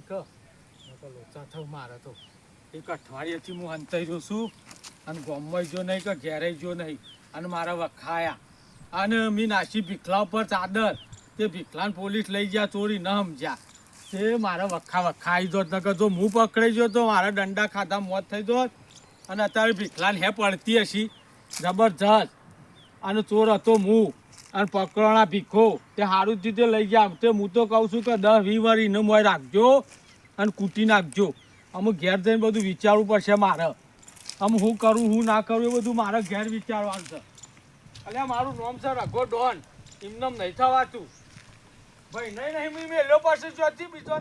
તો લોચા થઉં મારે હું અંતઈ જોઉં છું અને ગોમમાં જો નહીં કે ઘેરે જો નહીં. અને મારા વખાયા. અને મેં નાસી ભીખલા ઉપર ચાદર. તે ભીખલાને પોલીસ લઈ ગયા ચોરી, ન સમજ્યા. તે મારા વખા વખાઈ જોત, નકર જો હું પકડાઈ ગયો તો મારા દંડા ખાધા મોત થઈ જોત. અને અત્યારે ભીખલાને હે પડતી હશી. જબરજસ્ત. અને ચોર હતો હું અને પકડોણા ભીખો, તે સારું રીતે લઈ ગયા. તે હું તો કહું છું કે દસ વી વાર એને મોય રાખજો અને કૂટી નાખજો. અમુક ઘેર જઈને બધું વિચારવું પડશે મારે. આમ હું કરું, હું ના કરું એ બધું મારે ઘેર વિચારવાનું છે. અલ્યા, મારું નામ છે રઘો ડોન એમનેમ નહીં થવાતું ભાઈ, નહીં નહીં, મેં મેલ્યો પાસે જોતી બીજો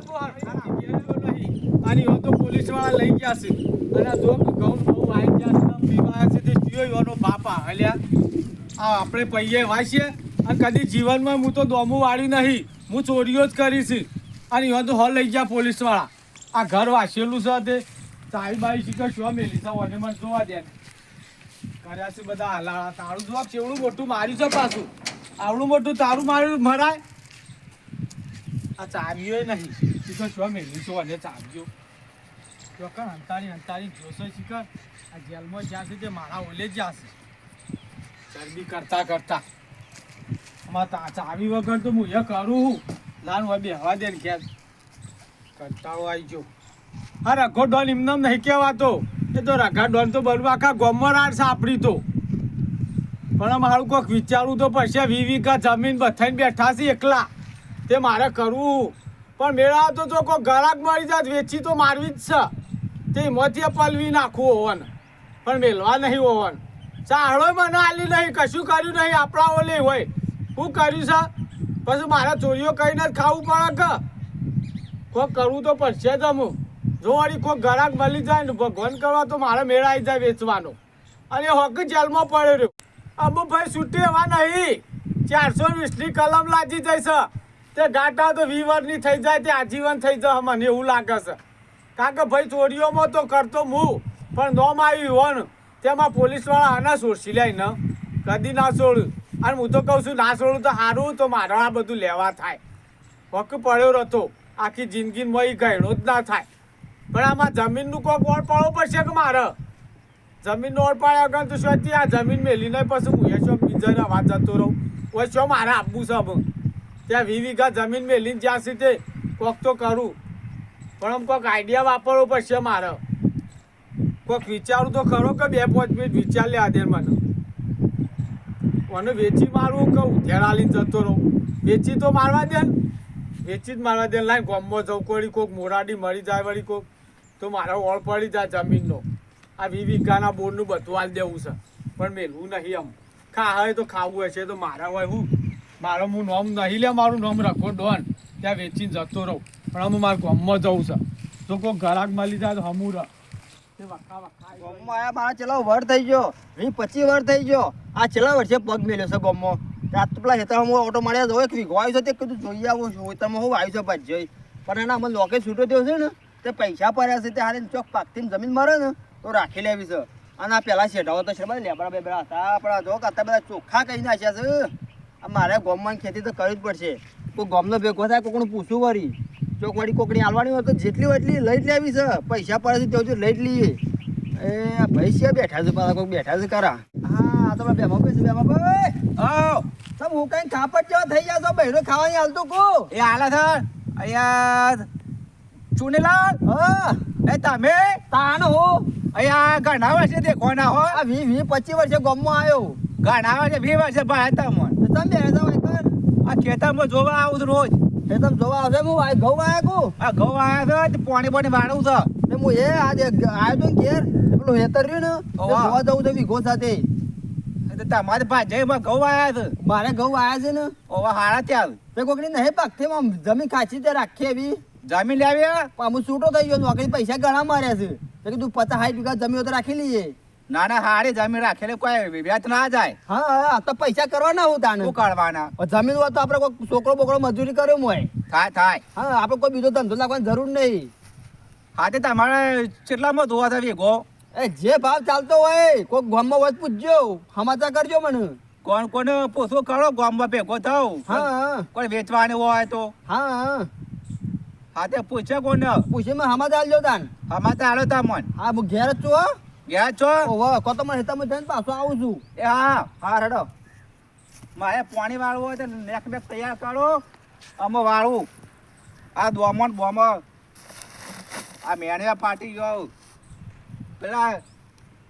નહીં. અને હવે તો પોલીસવાળા લઈ ગયા છે. અને જો ઘઉં બહુ આવી ગયા છે. પીવા છે તે જીયો એનો બાપા. હલ્યા આ આપણે પૈયે વાંચીએ અને કદી જીવનમાં હું તો દોમું વાળી નહીં. હું ચોરીઓ જ કરીશ અને હવે તો હોલ લઈ ગયા પોલીસવાળા. આ ઘર વાંચેલું છે તે. તારી બાઈ શીખર શું મેલી છે ઓને મને જોવા દે કર્યા છે બધા હલાળા. તારું જવાબ કેવડું મોટું માર્યું છે પાછું. આવડું મોટું તારું માર્યું મરાય. આ ચાવીઓ નહીં. શીખર શું મેલી છે ઓને ચાવ્યો ચોક્કસ અંતારી અંતારી જોશો શીખર આ જેલમાં જ્યાં છે તે મારા ઓલે જ જશે ચરબી કરતા કરતા. તા- ચાવી વગર તો હું એ કરું હું. લાન હવે બેહવા દે ને ઘેર કંટાળો આવી ગયો હા રઘો ડોન નહીં કહેવાતો. એ તો રઘા તો બરોબર આખા ગોમમાં રાડ સાપડી તો. પણ મારું કોઈક વિચારવું તો પડશે વી કા જમીન બથાઈને બેઠા છે એકલા. તે મારે કરવું. પણ મેળા તો જો કોઈ ગરાક મળી જાત, વેચી તો મારવી જ છે. તે એમાંથી પલવી નાખવું હોવન. પણ મેલવા નહીં હોવન. ચાહડો મને આલી નહીં, કશું કર્યું નહીં આપણા ઓલે હોય. શું કર્યું છે? પછી મારા ચોરીઓ કરીને જ ખાવું પડે કે? કોક કરવું તો પડશે જ અમુક. જો વળી કોઈક ગરાક મળી જાય ને ભગવાન કરવા તો મારે મેળા આવી જાય વેચવાનો. અને હોક જેલમાં પડ્યો રહ્યો. અમુક ભાઈ છૂટી એવા નહીં. ચારસો વીસની કલમ લાગી છે. તે ગાટા તો વીવરની થઈ જાય, તે આજીવન થઈ જાય, મને એવું લાગે છે. કારણ કે ભાઈ ચોરીઓમાં તો કરતો હું પણ નોમ આવી હોન તેમાં પોલીસવાળા આના છોડશી લે ને કદી ના છોડું અને હું તો કહું છું, ના છોડું તો સારું તો મારો આ બધું લેવા થાય. વક પડ્યો રહેતો. આખી જિંદગીમાં એ ગયણો જ ના થાય. પણ આમાં જમીનનું કોઈક ઓળ પાડવો પડશે કે મારે? જમીનનો ઓળ પાડ્યા વગર તો શું આ જમીન મેલીને પછી હું એ શું બીજાને વાત જતો રહું? ઓય શું મારે આપવું છે હવે? ત્યાં વી વીઘા જમીન મેલીને જ્યાં સુધી કોક તો કરું. પણ આમ કોઈક આઈડિયા વાપરવો પડશે મારે. કોઈક વિચારું તો ખરો કે બે પાંચ મિનિટ વિચાર લે આધેર મને. મને વેચી મારવું કહું ઉધેડા લઈને જતો રહું. વેચી તો મારવા દે ને. વેચી જ મારવા દે લાઈ ગોમમાં જવું કોક મોરાડી મળી જાય વળી કોક. તો મારા ઓળ પડી જાય જમીનનો. આ વી વીઘાના બોરનું બધું હાલ દેવું છે. પણ મેલવું નહીં આમ ખા હોય તો ખાવું હશે, તો મારા હોય હું. મારો હું નોમ નહીં લે, મારું નોમ રખો ડોન. ત્યાં વેચીને જતો રહું. પણ હું મારા ગોમમાં જવું છે. તો કોઈ મળી જાય તો હમું રહ. ગોમમાં આયા મારા વર થઈ ગયો. વી પચીસ વર થઈ ગયો. આ છેલ્લા વર્ષે પગ મેલ્યો છે ગોમમાં. રાત હેતરમાં ઓટો માર્યા એક વીઘો આવ્યો છે તે કીધું જોઈ આવું છું તમે હું આવ્યો છે પણ એના અમે લોકે છૂટો થયો છે ને, તે પૈસા પડ્યા છે, તે હારે ચોક જમીન મરે ને, તો રાખી લેવી છે. અને આ પેલા શેઢાઓ તો બધા લેબડા બેબડા જો કાતા બધા ચોખ્ખા કહી નાખ્યા છે. મારે ગોમમાં ખેતી તો કરવી જ પડશે. કોઈ ગોમનો ભેગો થાય કોકનું પૂછવું વળી. ચોક કોકડી હાલવાની હોય તો જેટલી હોય એટલી લઈ જ લેવી છે. પૈસા પડે છે તેવું લઈ જ લઈએ. એ છે બેઠા છે પાછા કોઈક બેઠા છે ખરા. હા તમે તો બેમા છે બેમા ભાઈ આવ તમે હું કઈ ખાપટ જેવા થઈ ગયા છો? બહેરો ખાવાની હાલતું કો? એ હાલે સર અહીંયા ચુનીલાલ, હા? એ તમે? તાન હો. અહીંયા ઘણા વર્ષે દેખવાના હો. આ વી વી, પચીસ વર્ષે ગામમાં આવ્યો. ઘણા વર્ષે, વીસ વર્ષે ભાઈ તમને તો તમે બેઠા હોય કર આ ખેતરમાં જોવા આવું રોજ. એ તમે જોવા આવશે? હું આ ઘઉં આવ્યા કુ? આ ઘઉં આવ્યા છે તે પાણી પાણી વાળું છે. ને હું એ આજે આવ્યો તો ઘેર પેલું હેતર રહ્યું ને તે. જોવા જવું છે વીઘો સાથે. તો તમારે માં ઘઉં આવ્યા છે. મારે ઘઉં આવ્યા છે ને? ઓવા હારા ત્યાં તે કોકની નહીં પાકથી માં જમીન ખાચી તે રાખી એવી. જમીન લાવી આમ છૂટો થઈ ગયો નોકરી પૈસા ઘણા માર્યા છે. કે કીધું પચાસ સાઠ વીઘા જમીન તો રાખી લઈએ. ના ના હારી જમીન રાખેલી કોઈ વ્યાજ ના જાય. હા હા તો પૈસા કરવાના હું તાને. શું કરવાના? જમીન હોય તો આપણે કોઈ છોકરો બોકરો મજૂરી કર્યો હોય. થાય થાય. હા આપણે કોઈ બીજો ધંધો લાગવાની જરૂર નહીં. હા તે તમારે કેટલામાં ધોવા થાય વીઘો એ જે ભાવ ચાલતો હોય કોઈ ગામમાં હોય પૂછજો. સમાચાર કરજો મને. કોણ કોને પૂછવું કરો ગામમાં ભેગો થાવ. હા કોઈ વેચવાની હોય તો? હા હા. તે પૂછે કોને? પૂછે મેં હમા ચાલજો તાન. સમાચાર તા મન હા હું ઘેર જ છું હો. ગયા છો? ઓહો કો તો મને હેતામાં જઈને પાછો આવું છું. એ હા હા રેડો મારે પાણી વાળવું હોય તો નેક નેક તૈયાર કરો. અમે વાળું આ દોમણ બોમ આ મેણિયા પાટી ગયો. પેલા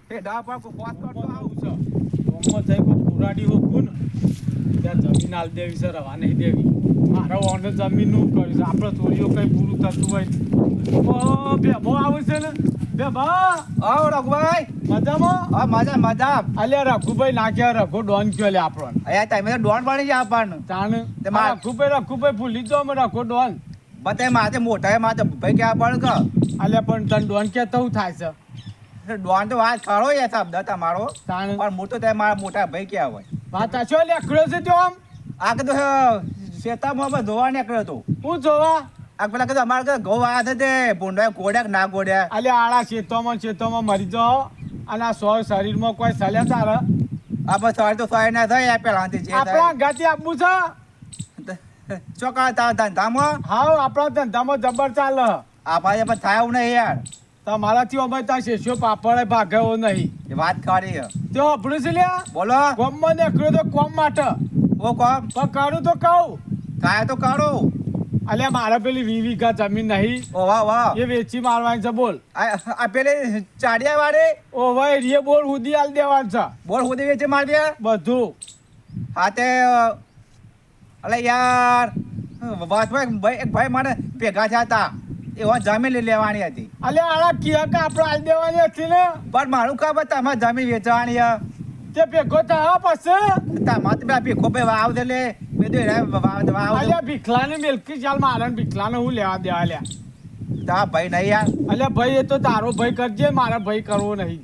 પેઢા પર કોત કરતો આવું છો. ગામમાં થઈ કોઈ પુરાડી હોકું ને ત્યાં જમીન આલ દેવી છે રવા નહીં દેવી. મારા ઓને જમીનનું કર્યું છે. આપણે ચોરીઓ કઈ પૂરું થતું હોય. ઓ ભેભો આવે છે ને. ભેભા આવો રઘુભાઈ. મજામાં? હા મજા મજા. અલ્યા રઘુભાઈ નાખ્યા રઘુ ડોન કયો લે આપણને અહીંયા તમે તો ડોન પાણી આપણને તાણ. તે મારા રઘુભાઈ રઘુભાઈ ભૂલી જાઓ અમે રઘુ ડોન. બતાય માથે મોટા એ માથે ભાઈ કે અલ્યા પણ તને ડોન કે થવું થાય છે? ડોન તો વાત કરો એ શબ્દ તમારો. તાણ. પણ મોટો તે મારા મોટા ભાઈ ક્યાં હોય? વાત આછો લેખડ્યો છે તો આમ. આ કીધું શેતામાં ધોવા નીકળ્યો તો હું જોવા? આ પેલા કીધું અમારે ઘઉં આવ્યા છે તે ભૂંડા ગોડ્યા કે ના ગોડ્યા અલે આળા ખેતોમાં ખેતોમાં મરી જાઓ. અને આ સો શરીરમાં કોઈ સલે તારે. આ બસ સવારે તો સવારે ના થાય આ પેલાથી જે આપણા ગાતી આપવું છે? ચોકા તા ધંધામાં? હાવ આપણા ધંધામાં જબર ચાલે. આ ભાઈ પણ થાય એવું નહીં યાર. તમારાથી અમે ત્યાં શેષ્યો પાપડે ભાગ્યો નહીં. એ વાત ખરી તો તે અભડું છે લ્યા? બોલો. કોમમાં નીકળ્યો તો કોમ માટે. ઓ કોમ? પણ કાઢું તો કહું. કાય તો કરો અલ્યા મારે પેલી વી વીઘા જમીન નહીં. વાહ વાહ. એ વેચી મારવાની છે બોલ. આ પેલે ચાડિયા વાળી? ઓ ભાઈ રે બોલ ઉદી આલ દેવાનું છે. બોલ સુધી વેચી દે બધું. હા તે અલે યાર વાતમાં ભાઈ એક ભાઈ મને ભેગા થયા હતા. એવા જમીન લઈ લેવાની હતી. અલ્યા આલા કિયા કે આપણે આલ દેવાની હતી ને? પણ મારું ખબર તમારે જમીન વેચવાની. તે ભેગો થયા પછી? તમારે ભીખો ભાઈ વાવ છે ભીખલાને મિલકી ચાલ મારે ભીખલાને હું લેવા દેવા લ્યા. તા ભાઈ નહીં યાર. અલ્યા ભાઈ એ તો તારો ભાઈ કરજે મારા ભાઈ કરવો નહીં.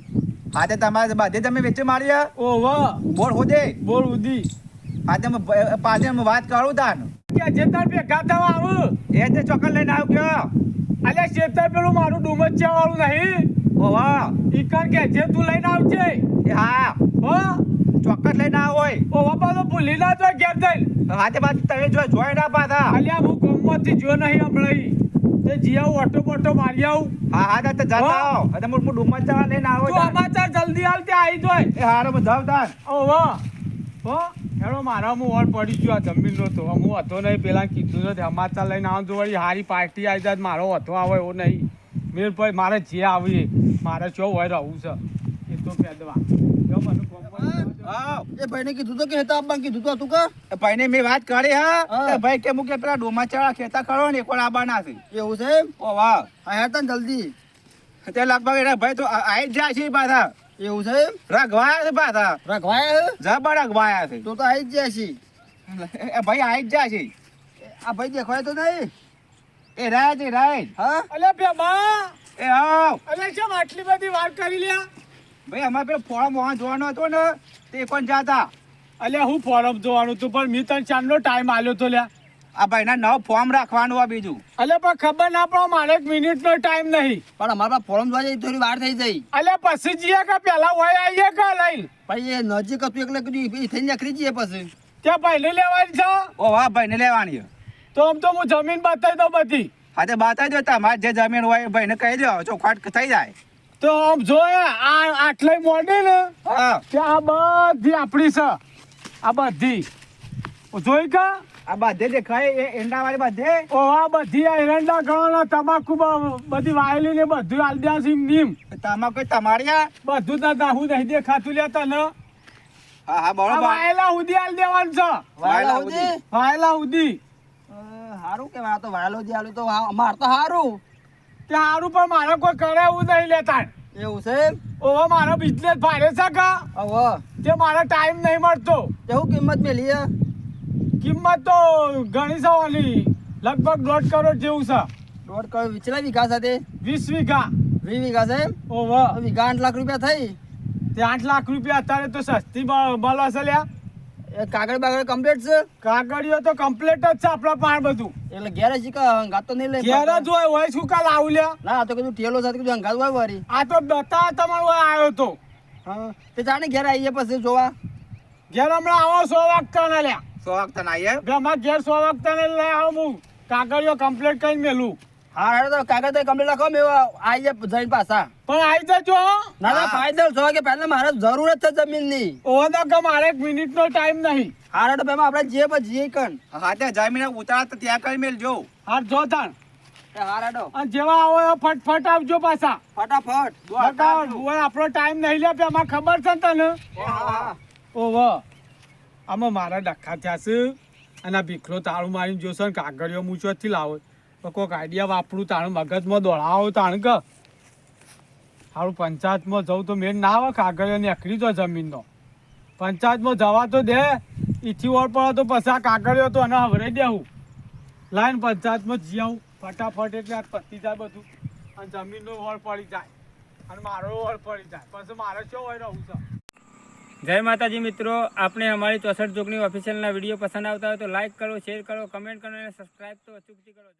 હા તે તમારે બધે તમે વેચી મારી છે? ઓ વાહ બોલ હોદે બોલ ઉદી હા તે હું પાછળ વાત કરું તાન. ભેગા થવા આવું. એ તે ચોકન લઈને આવ ગયો અલ્યા શેતર પેલું મારું ડુમચ્યા વાળું નહીં. ઓ વાહ ઈકણ કે જે તું લઈને આવજે. હા. હો. ચોક્કસ લઈને આવો હોય ઓ બાપા તો ભૂલી ના તો ઘેર જઈને. હા તે બાદ તમે જો જોઈ ના પાછા અલ્યા હું ગમમાંથી જો નહીં હમણાં તે જીયાવું ઓટો બોટો મારી આવું. હા હા તો જતા. આવો. તે હું ડુમસ જવા લઈને આવો તું તાન. સમાચાર જલ્દી હાલ ત્યાં આવી જોય. એ હારો બધાવ તાર. ઓ વાહ હો હેડો મારા હું ઓર પડી ગયો આ જમીનનો તો. હું હતો નહીં પેલા કીધું છે સમાચાર લઈને આવું તો વળી હારી પાર્ટી આવી જાય મારો હતો આવે એવો નહીં. મેર ભાઈ મારે જે આવીએ મારે શું હોય રહું છે. એ તો પેદવા એ ભાઈને કીધું તો કે હેતા આપવાનું કીધું તો તું કે? એ ભાઈને મેં વાત કરી હા. ભાઈ કે હું કે પેલા ડોમા ખેતા કરો ને એકવાર આબા ના છે એવું છે ઓ વાહ. હા હેતા જલ્દી. તે લગભગ એના ભાઈ તો આ- જ જાય છે પાછા. એવું છે એમ? રગવાયા છે પાછા. રઘવાયા જબર રગવાયા છે? તો તો આવી જ જાય છે. એ ભાઈ આઈ જ જાય છે. આ ભાઈ દેખાય તો નહીં. એ રાય છે રાય. હા? અલે બેબા એ આવ. અલે કેમ આટલી બધી વાત કરી લ્યા? ભાઈ અમારે પેલો ફોર્મ વહાં જોવાનો હતો ને તે કોણ જાતા અલે હું ફોરમ જોવાનું હતું પણ મેં તને ચાંદનો ટાઈમ આલ્યો તો લ્યા. આ ભાઈના નવ ફોર્મ રાખવાનું આ બીજું. અલે પણ ખબર ના પડો મારે એક મિનિટનો ટાઈમ નહીં. પણ અમારા ફોર્મ જોવા જઈએ થોડી વાર થઈ જઈ અલે પછી જઈએ કે પેલા હોય આવીએ કે લઈને ભાઈ એ નજીક હતું એટલે કીધું એ થઈને નીકળી જઈએ પછી. ત્યાં પહેલી લેવાની છે? ઓ વાહ ભાઈને લેવાની. છે. તો આમ તો હું જમીન બતાવી દઉં બધી. હા તે બતાવી દો તમારે જે જમીન હોય એ ભાઈને કહી દો ચોખવાટ થઈ જાય. તો આમ જોયા આ આટલી મોડી ને? કે આ બધી આપણી છે. આ બધી. જોઈ કા? આ બધે દેખાય એ એંડા વાળી બધે? ઓ આ બધી આ એરંડા ગણો તમાકુ બધી વાયેલી ને બધું આલ દ્યા છે નીમ તમારે તમારી આ? બધું તો દાહું નહીં દેખાતું લેતા ન હા હા બરોબર. વાયેલા સુધી આલ દેવાનું છે. વાયલા ઉદી વાયેલા ઉદી સારું કે તો વાયલો જે આલું તો અમાર તો સારું હારું પણ મારે કોઈ કરે એવું નહીં લેતા એવું છે ઓહો મારો બિઝનેસ ભારે છે કા? ઓહો તે મારો ટાઈમ નહીં મળતો. એવું કિંમત મેલી હે? કિંમત તો ઘણી છે ઓલી. લગભગ દોઢ કરોડ જેવું છે. દોઢ કરોડ વિચલા વીઘા સાથે? વીસ વીઘા. વીસ વીઘા છે ઓહો. તો વીઘા આઠ લાખ રૂપિયા થઈ? તે આઠ લાખ રૂપિયા અત્યારે તો સસ્તી મળે છે લ્યા. એ કાગળ બાગળ કમ્પ્લીટ છે? કાગળિયો તો કમ્પ્લીટ જ છે આપણા પાણ બધું. એટલે ઘેર જ કા હંગાત તો નહીં લે? ઘેર જ હોય હોય શું કાલ આવું લ્યા? ના આ તો કીધું ઠેલો સાથે કીધું હંગાત હોય વારી. આ તો બતા તમારો આવ્યો તો. હા તે જાણે ઘેર આવીએ પછી જોવા. ઘેર હમણાં આવો સો વાગતા ના લ્યા. સો વાગતા ના આવીએ અમારા ઘેર સો વાગતા ને લઈ આવું હું કાગળિયો કમ્પ્લીટ કરીને મેલું. હા હેડો તો કાગળ તો કમ્પ્લીટ લખો મેં આઈ જાય જઈને પાછા. પણ આવી જજો ના ના. ફાયદો છો કે પહેલા મારે જરૂરત છે જમીનની. ઓવો તો કે મારે એક મિનિટનો ટાઈમ નહીં. હા હેડો પેલા આપણે જે પણ જીએ કન હા તે જમીન ઉતાર તો ત્યાં કરી મેલજો. હા જો તાણ. હા હેડો. અને જેવા આવો ફટફટ આવજો પાછા. ફટાફટ. આપણો ટાઈમ નહીં લે પે ખબર છે ને તને? હા હા. આમાં મારા ડખા થયા છે. અને ભીખલો તાળું મારીને જોશો ને કાગળિયો મૂછોથી લાવો. તો કોઈક આઈડિયા વાપરું તાણ મગજમાં દોડાવો તાણ કે. સારું પંચાયતમાં જવું તો મેળ ના આવે કાગળિયો નીકળી તો જમીનનો. પંચાયતમાં જવા તો દે, ઈથી ઓર પડે તો પછી આ કાગળિયો તો એને હવરાઈ દેવું લાઈન પંચાયતમાં જી આવું ફટાફટ એટલે આ પતી જાય બધું. અને જમીનનો વળ પડી જાય. અને મારો વળ પડી જાય. પછી મારે શું હોય રહું છે? જય માતાજી મિત્રો આપણે અમારી ચોસઠ જોગની ઓફિશિયલના વીડિયો પસંદ આવતા હોય તો લાઈક કરો શેર કરો કમેન્ટ કરો અને સબસ્ક્રાઈબ તો અચૂકથી કરો.